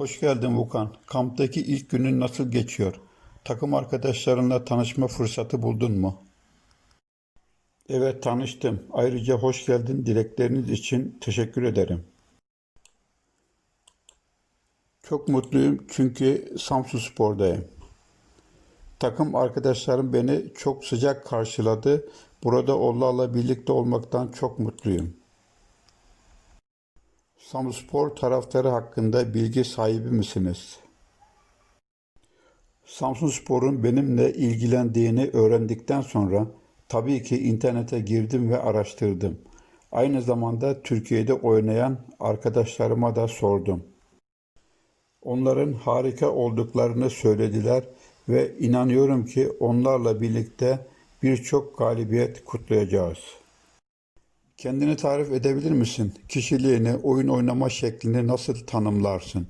Hoş geldin Vukan. Kamptaki ilk günün nasıl geçiyor? Takım arkadaşlarınla tanışma fırsatı buldun mu? Evet tanıştım. Ayrıca hoş geldin dilekleriniz için teşekkür ederim. Çok mutluyum çünkü Samsunspor'dayım. Takım arkadaşlarım beni çok sıcak karşıladı. Burada onlarla birlikte olmaktan çok mutluyum. Samspor taraftarı hakkında bilgi sahibi misiniz? Samsunspor'un benimle ilgilendiğini öğrendikten sonra tabii ki internete girdim ve araştırdım. Aynı zamanda Türkiye'de oynayan arkadaşlarıma da sordum. Onların harika olduklarını söylediler ve inanıyorum ki onlarla birlikte birçok galibiyet kutlayacağız. Kendini tarif edebilir misin? Kişiliğini, oyun oynama şeklini nasıl tanımlarsın?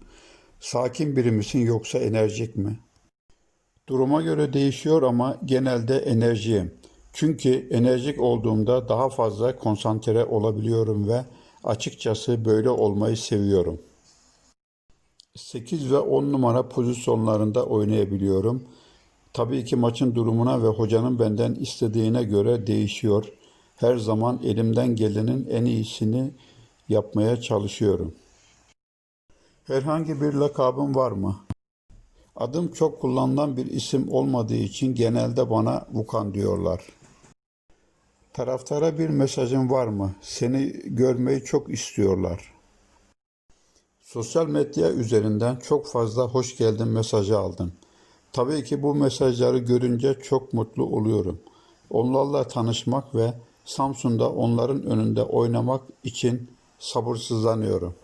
Sakin biri misin yoksa enerjik mi? Duruma göre değişiyor ama genelde enerjiyim. Çünkü enerjik olduğumda daha fazla konsantre olabiliyorum ve açıkçası böyle olmayı seviyorum. 8 ve 10 numara pozisyonlarında oynayabiliyorum. Tabii ki maçın durumuna ve hocanın benden istediğine göre değişiyor. Her zaman elimden gelenin en iyisini yapmaya çalışıyorum. Herhangi bir lakabın var mı? Adım çok kullanılan bir isim olmadığı için genelde bana Vukan diyorlar. Taraftara bir mesajın var mı? Seni görmeyi çok istiyorlar. Sosyal medya üzerinden çok fazla hoş geldin mesajı aldım. Tabii ki bu mesajları görünce çok mutlu oluyorum. Onlarla tanışmak ve Samsun'da onların önünde oynamak için sabırsızlanıyorum.